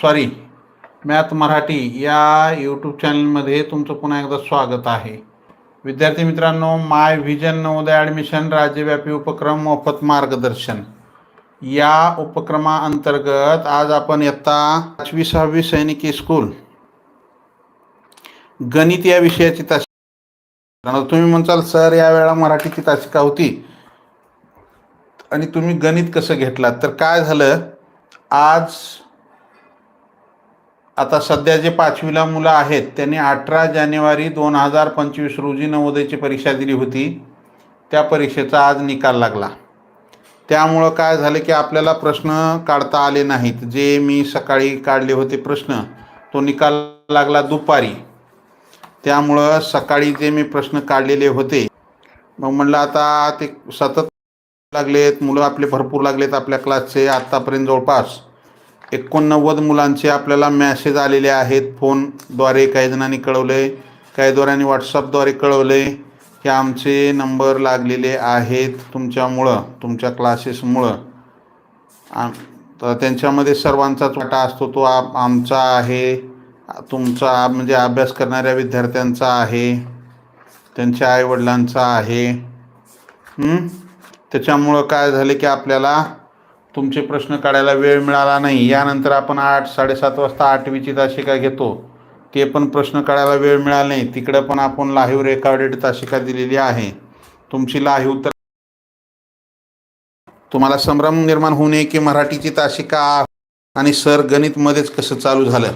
Sorry math Marathi या YouTube चॅनलमध्ये तुमचं पुन्हा एकदा स्वागत आहे. विद्यार्थी मित्रांनो माय व्हिजन नवोदय ॲडमिशन राज्यव्यापी उपक्रम मोफत मार्गदर्शन. या उपक्रमाअंतर्गत आज आपण इयत्ता पाचवी सहावी सैनिकी स्कूल गणित या विषयाची तासिका तुम्ही म्हणताल सर या वेळा मराठीची तासिका होती. आणि तुम्ही गणित कसं घेतलात? तर काय झालं? आज आता सध्या जे पाचवीला मुलं आहेत त्यांनी अठरा जानेवारी दोन हजार पंचवीस रोजी नवोदयची परीक्षा दिली होती. त्या परीक्षेचा आज निकाल लागला. त्यामुळं काय झालं की आपल्याला प्रश्न काढता आले नाहीत. जे मी सकाळी काढले होते प्रश्न तो निकाल लागला दुपारी. त्यामुळं सकाळी जे मी प्रश्न काढलेले होते मग म्हणलं आता ते सतत लागलेत मुलं आपले भरपूर लागलेत आपल्या क्लासचे आत्तापर्यंत जवळपास एकोणनव्वद मुलांचे आपल्याला मॅसेज आलेले आहेत फोनद्वारे. काही जणांनी कळवले काही जणांनी व्हॉट्सअपद्वारे कळवलं आहे की आमचे नंबर लागलेले आहेत तुमच्यामुळं तुमच्या क्लासेसमुळं आम तर त्यांच्यामध्ये सर्वांचाच वाटा असतो तो आ आमचा आहे तुमचा म्हणजे अभ्यास करणाऱ्या विद्यार्थ्यांचा आहे त्यांच्या आईवडिलांचा आहे. त्याच्यामुळं काय झालं की आपल्याला तुमचे प्रश्न काढायला वेळ मिळाला नाही. यानंतर आपण आठ साडेसात वाजता आठवीची तासिका घेतो. ते पण प्रश्न काढायला वेळ मिळाला नाही. तिकडं पण आपण लाईव्ह रेकॉर्डेड तासिका दिलेली आहे. तुमची लाईव्ह तर तुम्हाला संभ्रम निर्माण होऊ नये की मराठीची तासिका आणि सर गणितमध्येच कसं चालू झालं?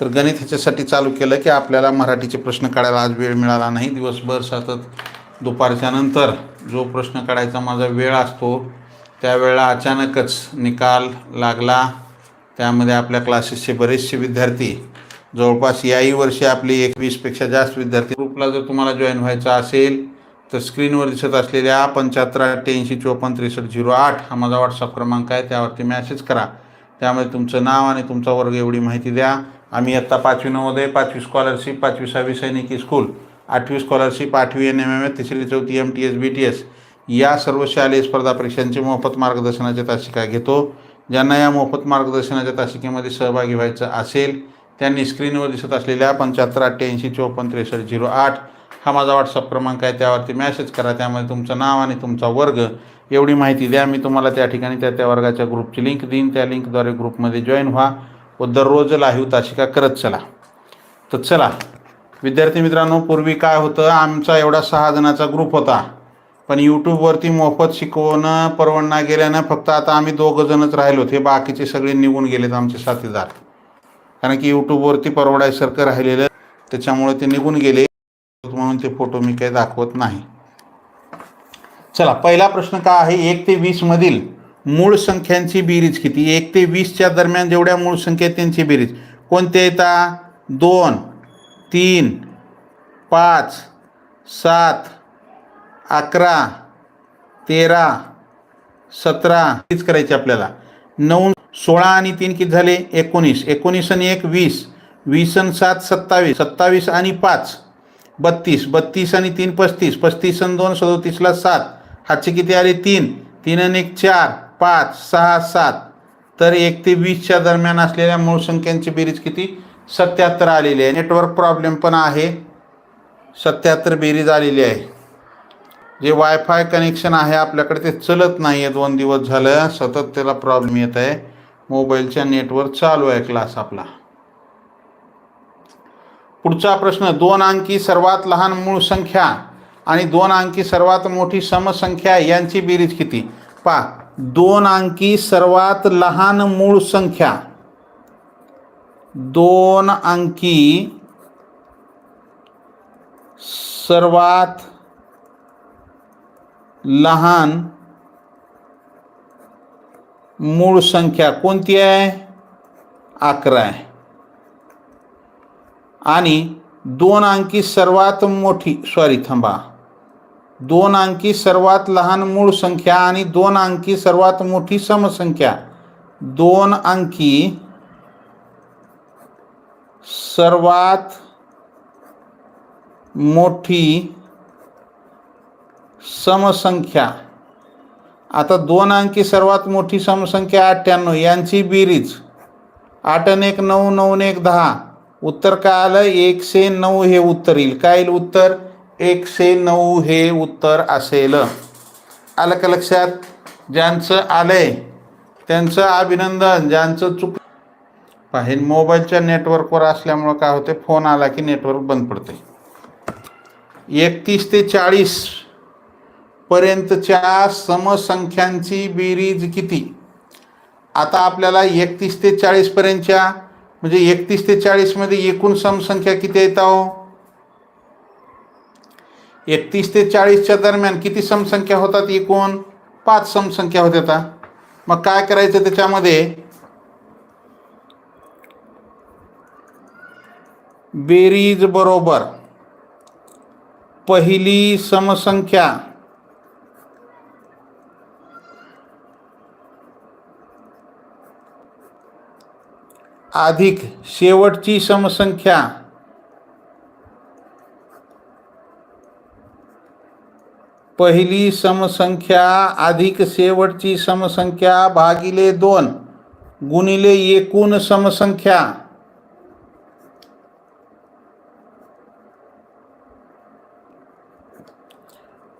तर गणित ह्याच्यासाठी चालू केलं की आपल्याला मराठीचे प्रश्न काढायला आज वेळ मिळाला नाही. दिवसभर सतत दुपारच्या नंतर जो प्रश्न काढायचा माझा वेळ असतो त्यावेळेला अचानकच निकाल लागला. त्यामध्ये आपल्या क्लासेसचे बरेचसे विद्यार्थी जवळपास याही वर्षी आपली एकवीसपेक्षा जास्त विद्यार्थी ग्रुपला जर तुम्हाला जॉईन व्हायचं असेल तर स्क्रीनवर दिसत असलेल्या पंच्याहत्तर अठ्ठ्याऐंशी चोपन्न त्रेसष्ट झिरो आठ हा माझा व्हॉट्सअप क्रमांक आहे. त्यावरती मॅसेज करा. त्यामध्ये तुमचं नाव आणि तुमचा वर्ग एवढी माहिती द्या. आम्ही आत्ता पाचवी नवोदय पाचवी स्कॉलरशिप पाचवी सहावी सैनिकी स्कूल आठवी स्कॉलरशिप आठवी एन एम एम एस तिसरी चौथी M T S B T S या सर्व शालेय स्पर्धा परीक्षांची मोफत मार्गदर्शनाच्या तासिका घेतो. ज्यांना या मोफत मार्गदर्शनाच्या तासिकेमध्ये सहभागी व्हायचं असेल त्यांनी स्क्रीनवर दिसत असलेल्या पंच्याहत्तर अठ्ठ्याऐंशी चोपन्न त्रेसष्ट झिरो आठ हा माझा व्हॉट्सअप क्रमांक आहे. त्यावरती मॅसेज करा. त्यामध्ये तुमचं नाव आणि तुमचा वर्ग. एवढी माहिती द्या. मी तुम्हाला त्या ठिकाणी त्या त्या वर्गाच्या ग्रुपची लिंक देईन. त्या लिंकद्वारे ग्रुपमध्ये जॉईन व्हा व दररोज लाहीव तासिका करत चला. तर चला. विद्यार्थी मित्रांनो पूर्वी काय होतं? आमचा एवढा सहा जणाचा ग्रुप होता. पण यूट्यूबवरती मोफत शिकवणं परवडणार गेल्यानं फक्त आता आम्ही दोघं जणच राहिलो हे बाकीचे सगळे निघून गेलेत आमचे साथीदार. कारण की यूट्यूबवरती परवडायसारखं राहिलेलं त्याच्यामुळे ते निघून गेले. म्हणून ते फोटो मी काही दाखवत नाही. चला पहिला प्रश्न काय आहे? एक ते वीसमधील मूळ संख्यांची बेरीज किती? एक ते वीसच्या दरम्यान जेवढ्या मूळ संख्या त्यांची बेरीज. कोणत्या येतात दोन तीन पाच सात अकरा तेरा सतरा तीच करायची आपल्याला? नऊ सोळा आणि तीन किती झाले? एकोणीस. एकोणीस आणि एक वीस. वीस आणि सात सत्तावीस. सत्तावीस आणि पाच. बत्तीस. बत्तीस आणि तीन पस्तीस. पस्तीस आणि दोन सदोतीसला सात. हातचे किती आले? तीन. तीन आणि एक चार. पाच सहा सात. तर एक ते वीसच्या दरम्यान असलेल्या मूळ संख्यांची बेरीज किती? सत्याहत्तर आलेली आहे. नेटवर्क प्रॉब्लेम पण आहे. सत्याहत्तर बेरीज आलेली आहे. जे वायफाय कनेक्शन आहे आपल्याकडे ते चलत नाही आहे दोन दिवस झालं सतत त्याला प्रॉब्लेम येत आहे. मोबाईलच्या नेटवर चालू आहे क्लास आपला. पुढचा प्रश्न दोन अंकी सर्वात लहान मूळ संख्या आणि दोन अंकी सर्वात मोठी समसंख्या यांची बेरीज किती? पा दोन अंकी सर्वात लहान मूळ संख्या. दोन अंकी सर्वात लहान मूळ संख्या कोणती आहे? अकरा आहे. आणि दोन अंकी सर्वात मोठी सॉरी थांबा. दोन अंकी सर्वात लहान मूळ संख्या आणि दोन अंकी सर्वात मोठी समसंख्या. दोन अंकी सर्वात मोठी समसंख्या. आता दोन अंकी सर्वात मोठी समसंख्या अठ्ठ्याण्णव यांची बेरीज. आठ आणि एक नऊ नऊ एक दहा. उत्तर काय आलं? एकशे नऊ हे उत्तर येईल. काय येईल उत्तर? एकशे नऊ हे उत्तर असेल. आलं का लक्षात? ज्यांचं आलंय त्यांचं अभिनंदन ज्यांचं चुक पाहिजे मोबाईलच्या नेटवर्कवर असल्यामुळं काय होते फोन आला की नेटवर्क बंद पडते एकतीस ते चाळीस. पर्यंतच्या समसंख्यांची बेरीज किती? आता आपल्याला एकतीस ते चाळीसपर्यंतच्या म्हणजे एकतीस ते चाळीसमध्ये एकूण समसंख्या किती येत आहो एकतीस ते चाळीसच्या दरम्यान किती समसंख्या होतात एकूण? पाच समसंख्या होत्या मग काय करायचं त्याच्यामध्ये? बेरीज बरोबर. पहिली समसंख्या अधिक शेवटची समसंख्या. पहिली समसंख्या अधिक शेवटची समसंख्या भागिले दोन गुणिले एकूण समसंख्या.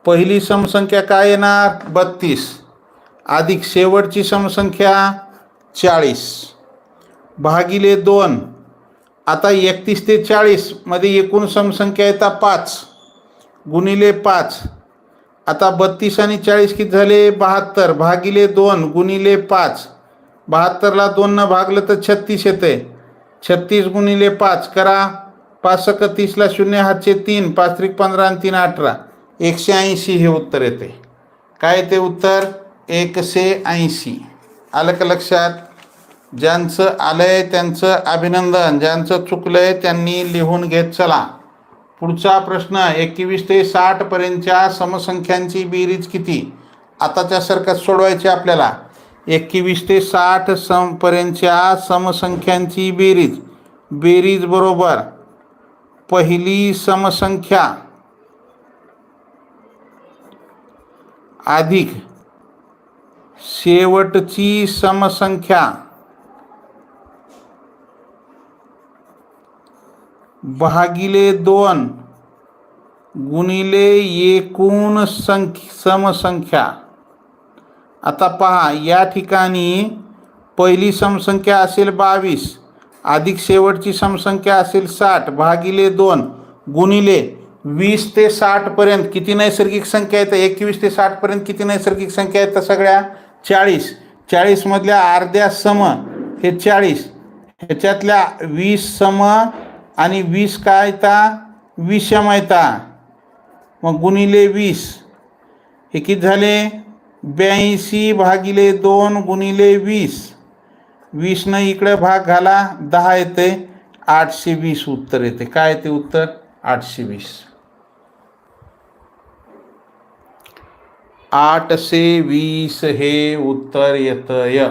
पहिली समसंख्या काय येणार? बत्तीस. अधिक शेवटची समसंख्या चाळीस. भागिले दोन. आता एकतीस ते चाळीसमध्ये एकूण समसंख्या येतात पाच. गुणिले पाच. आता बत्तीस आणि चाळीस किती झाले? बहात्तर. भागिले दोन गुणिले पाच. बहात्तरला दोननं भागलं तर छत्तीस येते. छत्तीस गुणिले पाच करा. पाच सक तीसला शून्य हातचे तीन. पाच त्रिक पंधरा आणि तीन अठरा. एकशे ऐंशी हे उत्तर येते. काय ते उत्तर? एकशे ऐंशी. आलं का लक्षात? ज्यांचं आलंय त्यांचं अभिनंदन ज्यांचं चुकलंय त्यांनी लिहून घेत चला. पुढचा प्रश्न एकवीस ते साठ पर्यंतच्या समसंख्यांची बेरीज किती? आताच्या त्यासारखं सोडवायची आपल्याला. एकवीस ते साठ सम पर्यंतच्या समसंख्यांची बेरीज. बेरीज बरोबर. पहिली समसंख्या. अधिक. शेवटची समसंख्या. भागिले दोन गुणिले एकूण संख समसंख्या. आता पहा या ठिकाणी पहिली समसंख्या असेल बावीस अधिक शेवटची समसंख्या असेल साठ भागिले दोन गुणिले वीस ते साठपर्यंत किती नैसर्गिक संख्या येतं एकवीस ते साठपर्यंत किती नैसर्गिक संख्या येतं सगळ्या चाळीस. चाळीसमधल्या अर्ध्या सम हे चाळीस. ह्याच्यातल्या वीस सम आणि वीस काय येता? विषम येता. मग गुणिले वीस. हे किती झाले? ब्याऐंशी भागिले दोन गुणिले वीस. वीसनं इकडे भाग घाला. दहा येते. आठशे वीस उत्तर येते. काय येते उत्तर? आठशे वीस. आठशे वीस हे उत्तर येतं य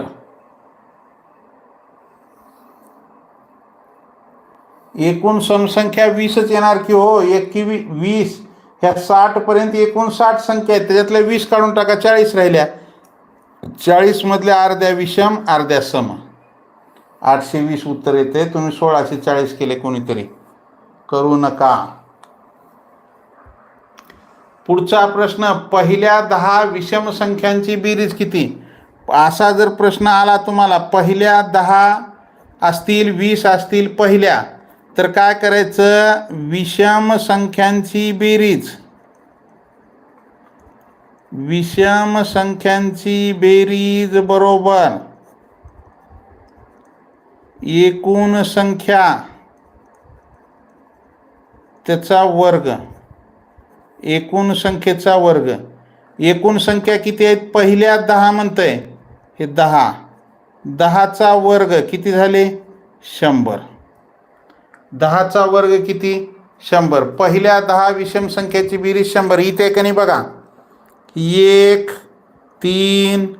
एकूण समसंख्या वीसच येणार की हो एकवी वीस. ह्या साठपर्यंत एकूण साठ संख्या आहेत. त्याच्यातल्या वीस काढून टाका चाळीस राहिल्या. चाळीसमधल्या अर्ध्या विषम अर्ध्या सम. आठशे वीस उत्तर येते. तुम्ही सोळाशे चाळीस केले कोणीतरी. करू नका. पुढचा प्रश्न पहिल्या दहा विषम संख्यांची बेरीज किती? असा जर प्रश्न आला तुम्हाला पहिल्या दहा असतील वीस असतील पहिल्या तर काय करायचं? विषम संख्यांची बेरीज. विषम संख्यांची बेरीज बरोबर. एकूण संख्या. त्याचा वर्ग. एकूण संख्येचा वर्ग. एकूण संख्या किती आहेत? पहिल्या दहा म्हणतंय. हे दहा. दहाचा वर्ग किती झाले? शंभर. दहाचा वर्ग किती? शंभर. पहिल्या दहा विषम संख्येची बेरीज शंभर. इथे का नाही बघा? एक तीन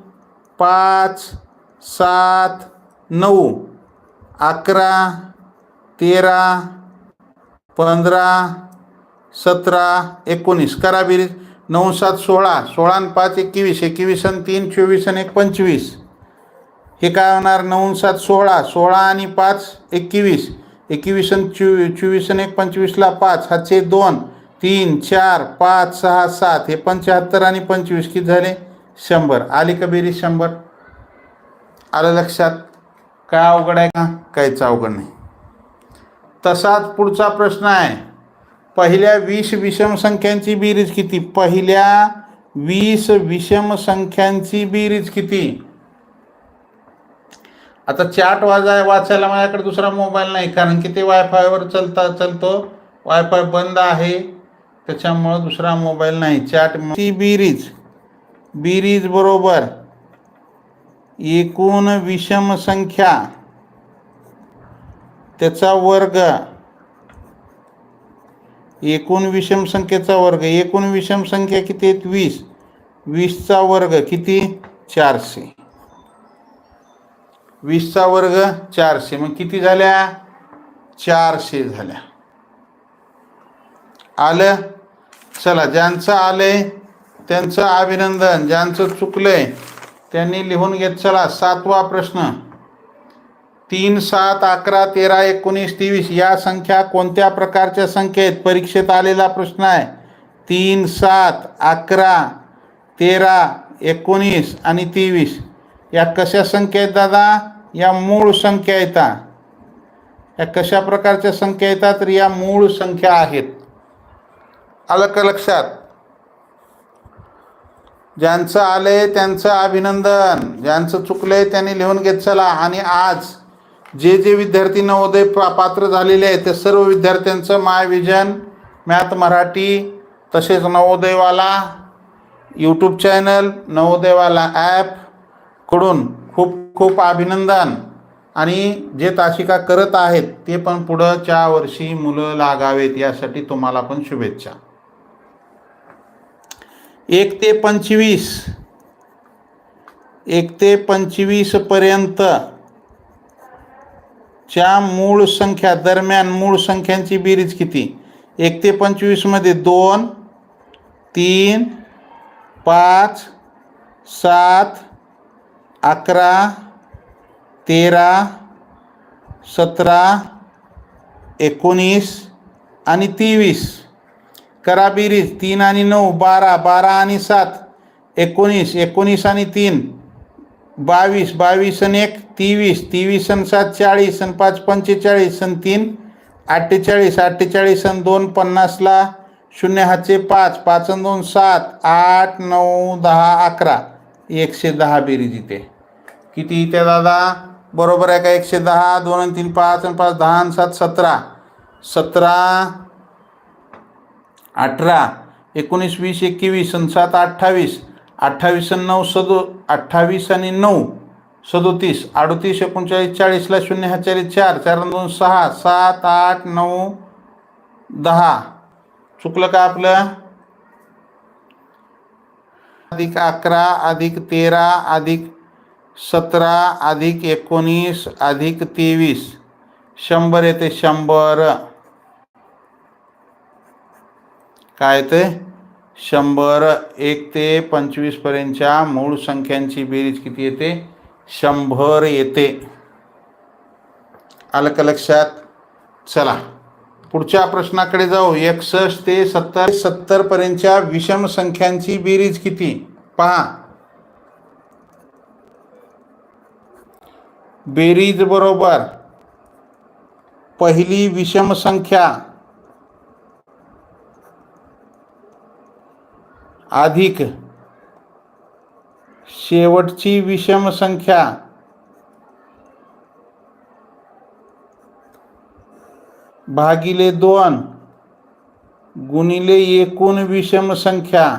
पाच सात नऊ. अकरा तेरा पंधरा सतरा एकोणीस. करा बेरीज. नऊ सात सोळा. सोळा आणि पाच एकवीस. एकवीस आणि तीन चोवीस आणि एक पंचवीस. हे काय होणार? नऊ सात सोळा. सोळा आणि पाच एकवीस. एकवीस आणि चोवीस आणि एक पंचवीसला पाच हातचे दोन तीन चार पाच सहा सात हे पंच्याहत्तर आणि पंचवीस किती झाले? शंभर. आली का बेरीज शंभर? आलं लक्षात? काय अवघड आहे का? काहीच अवघड नाही. तसाच पुढचा प्रश्न आहे. पहिल्या वीस विषम संख्यांची बेरीज किती? पहिल्या वीस विषम संख्यांची बेरीज किती? आता चार्ट वाजाय वाचायला माझ्याकडे दुसरा मोबाईल नाही कारण की ते वायफायवर चलता चलतो. वायफाय बंद आहे. त्याच्यामुळं दुसरा मोबाईल नाही. चार्ट ती बिरीज बिरीज बरोबर. एकूण विषम संख्या. त्याचा वर्ग. एकूण विषम संख्येचा वर्ग. एकूण विषम संख्या किती आहेत? वीस. वीसचा वर्ग किती? चारशे. वीसचा वर्ग चारशे. मग किती झाल्या? चारशे झाल्या. आलं? चला ज्यांचं आलंय त्यांचं अभिनंदन. ज्यांचं चुकलंय त्यांनी लिहून घेत चला. सातवा प्रश्न. तीन सात अकरा तेरा एकोणीस तेवीस या संख्या कोणत्या प्रकारच्या संख्येत परीक्षेत आलेला प्रश्न आहे? तीन सात अकरा तेरा एकोणीस आणि तेवीस. या कशा संख्या आहेत दादा? या मूळ संख्या येतात या कशा प्रकारच्या संख्या येतात तर या मूळ संख्या आहेत. आलं का लक्षात? ज्यांचं आलंय त्यांचं अभिनंदन. ज्यांचं चुकलंय त्यांनी लिहून घेत चला. आणि आज जे जे विद्यार्थी नवोदय प्रा पात्र झालेले आहेत ते सर्व विद्यार्थ्यांचं माय विजन मॅथ मराठी तसेच Navodayawala YouTube channel Navodayawala app कडून खूप खूप अभिनंदन. आणि जे तासिका करत आहेत ते पण पुढच्या वर्षी मुलं लागावेत यासाठी तुम्हाला पण शुभेच्छा. एक ते पंचवीस. एक ते पंचवीसपर्यंत च्या मूळ संख्या दरम्यान मूळ संख्यांची बेरीज किती? एक ते पंचवीसमध्ये दोन तीन पाच सात अकरा तेरा सतरा एकोणीस आणि तेवीस. करा बेरीज तीन आणि नऊ बारा बारा आणि सात एकोणीस एकोणीस आणि तीन बावीस बावीस आणि एक तेवीस तेवीस आणि सात चाळीस आणि पाच पंचेचाळीस आणि तीन अठ्ठेचाळीस अठ्ठेचाळीस आणि दोन पन्नासला शून्य हातचे पाच पाच आणि दोन सात आठ नऊ दहा अकरा. एकशे दहा बेरीज इथे किती इथे दादा? बरोबर आहे का एकशे दहा? दोन आणि तीन पाच आणि पाच दहा आणि सात सतरा. सतरा अठरा. एकोणीस वीस एकवीस आणि सात अठ्ठावीस. अठ्ठावीस आणि नऊ सदो अठ्ठावीस आणि नऊ सदोतीस. अडोतीस एकोणचाळीस चाळीसला शून्य हा चाळीस चार. चार आणि दोन सहा. सात आठ नऊ दहा. चुकलं का आपलं? अधिक अकरा अधिक तेरा अधिक सतरा अधिक एकोणीस अधिक तेवीस. शंभर येते शंभर. काय ते शंभर एक ते पंचवीसपर्यंतच्या मूळ संख्यांची बेरीज किती येते? शंभर येते. आलं का लक्षात? चला. पुढच्या प्रश्नाकडे जाऊ. एकसष्ट ते सत्तर. सत्तरपर्यंतच्या विषम संख्यांची बेरीज किती? पहा. बेरीज बरोबर. पहिली विषम संख्या. अधिक. शेवटची विषम संख्या. भागिले दोन, गुणिले एकूण विषम संख्या.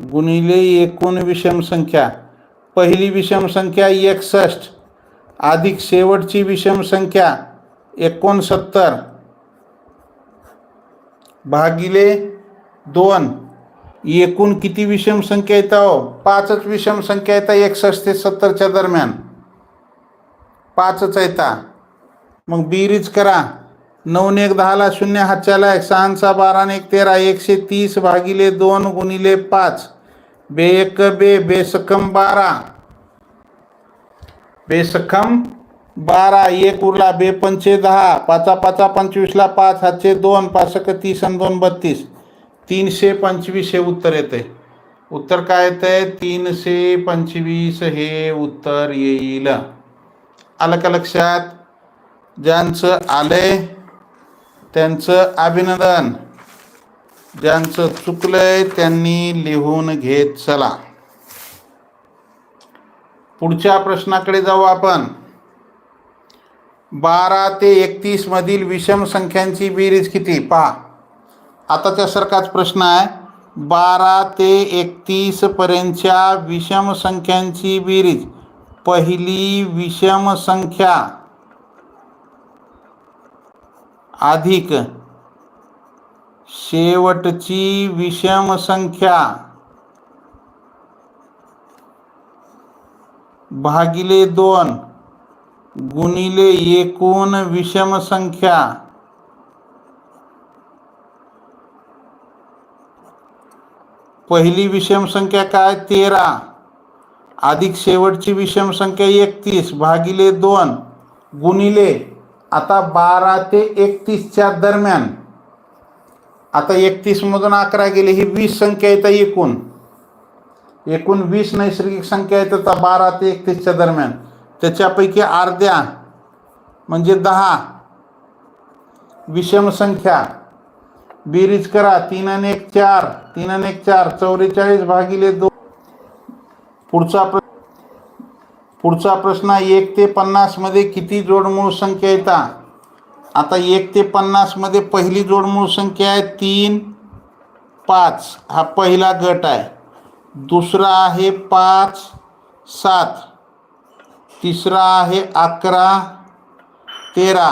गुणिले एकूण विषम संख्या. पहिली विषम संख्या एकसष्ट, अधिक शेवटची विषम संख्या एकोणसत्तर. भागिले दोन, एकूण किती विषम संख्या येतं? विषम संख्या येतात एकसष्ट ते सत्तरच्या दरम्यान. पाचच येता मग बिरीज करा. नऊ एक दहाला शून्य हातच्याला एक सहा बारा एक तेरा एकशे तीस भागिले दोन गुणिले पाच. बे एक बे बेसकम बारा. बेसकम बारा एक उरला बे पंचे दहा. पाचा पाचा पंचवीसला पाच हातचे दोन पाचक तीस आणि दोन बत्तीस. तीनशे पंचवीस हे उत्तर येते. उत्तर काय येतंय तीनशे पंचवीस हे उत्तर येईल. आलं का लक्षात ज्यांचं आलंय त्यांचं अभिनंदन. ज्यांचं चुकलंय त्यांनी लिहून घेत चला. पुढच्या प्रश्नाकडे जाऊ आपण. बारा ते एकतीस मधील विषम संख्यांची बेरीज किती? पहा. आताच्यासारखाच प्रश्न आहे. बारा ते एकतीस पर्यंतच्या विषम संख्यांची बेरीज. पहिली विषम संख्या अधिक. शेवटची विषम संख्या भागिले दोन गुणिले एकूण विषम संख्या पहिली विषम संख्या काय? तेरा. अधिक शेवटची विषम संख्या एकतीस भागिले दोन गुणिले आता बारा ते एकतीसच्या दरम्यान. आता एकतीसमधून अकरा गेले ही वीस संख्या येतं एकूण. एकूण वीस नैसर्गिक संख्या येतात आता बारा ते एकतीसच्या दरम्यान. त्याच्यापैकी अर्ध्या म्हणजे दहा विषम संख्या. बेरीज करा तीन आणि एक चार तीन आणि एक चार चौवेचाळीस भागिले दोन पुढचा प्र पुढचा प्रश्न एक ते पन्नासमध्ये किती जोडमूळ संख्या येतात आता एक ते पन्नासमध्ये पहिली जोडमूळ संख्या आहे तीन पाच. हा पहिला गट आहे. दुसरा आहे पाच सात. तिसरा आहे अकरा तेरा.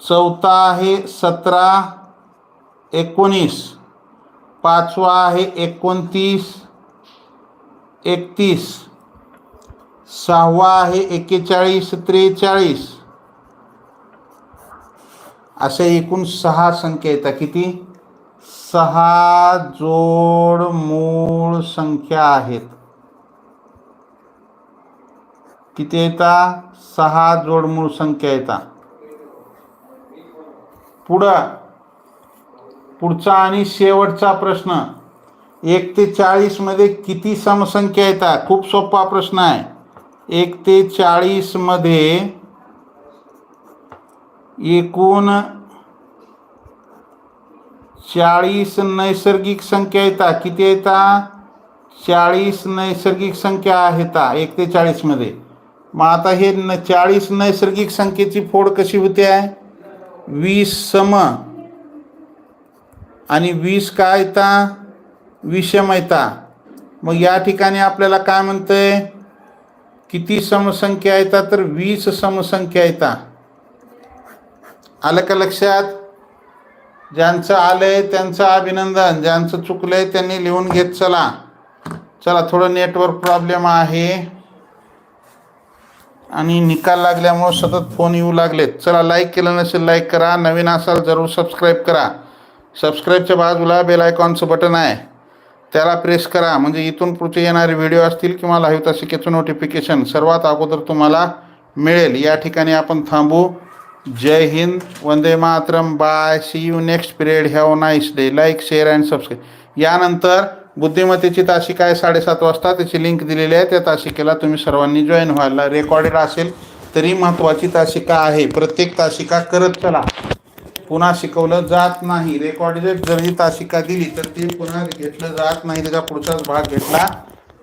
चौथा आहे सतरा एकोणीस. पाचवा आहे एकोणतीस. एकतीस. सहावा आहे एक्केचाळीस त्रेचाळीस. असे एकूण सहा संख्या येतात. किती? सहा जोड मूळ संख्या आहेत. किती येतात सहा जोड मूळ संख्या येतात पुढं. पुढचा आणि शेवटचा प्रश्न. एक ते चाळीसमध्ये किती समसंख्या येतात? खूप सोपा प्रश्न आहे. एक ते चाळीसमध्ये एकूण चाळीस नैसर्गिक संख्या येतात. किती येतात? चाळीस नैसर्गिक संख्या आहेत. एक ते चाळीसमध्ये मग आता हे न चाळीस नैसर्गिक संख्येची फोड कशी होते? आहे वीस सम. आणि वीस काय येतात? विषमयता मग या ठिकाणी आपल्याला काय म्हणतंय? किती समसंख्या येतात तर वीस समसंख्या येतात आलं का लक्षात? ज्यांचं आलंय त्यांचं अभिनंदन ज्यांचं चुकलंय त्यांनी लिहून घेत चला. चला थोडं नेटवर्क प्रॉब्लेम आहे. आणि निकाल लागल्यामुळं सतत फोन येऊ लागलेत. चला लाईक केलं नसेल लाईक करा. नवीन असाल जरूर सबस्क्राईब करा. सबस्क्राईबच्या बाजूला बेल आयकॉनचं बटन आहे. त्याला प्रेस करा. म्हणजे इथून पुढचे येणारे व्हिडिओ असतील किंवा लाईव्ह तासिकेचं नोटिफिकेशन सर्वात अगोदर तुम्हाला मिळेल. या ठिकाणी आपण थांबू. जय Hind. Vande Mataram. Bye see you next period have nice day like share and subscribe यानंतर बुद्धिमत्तेची तासिका आहे साडेसात वाजता. त्याची लिंक दिलेली आहे. त्या तासिकेला तुम्ही सर्वांनी जॉईन व्हायला रेकॉर्डेड असेल तरी महत्त्वाची तासिका आहे. प्रत्येक तासिका करत चला. पुन्हा शिकवलं जात नाही. रेकॉर्डेड जर ही तासिका दिली तर ती पुन्हा घेतलं जात नाही. त्याचा पुढचाच भाग घेतला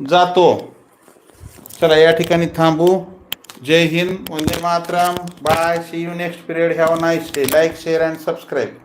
जातो. चला या ठिकाणी थांबू. जय Hind. Vande Mataram. Bye see you next period have nice day like share and subscribe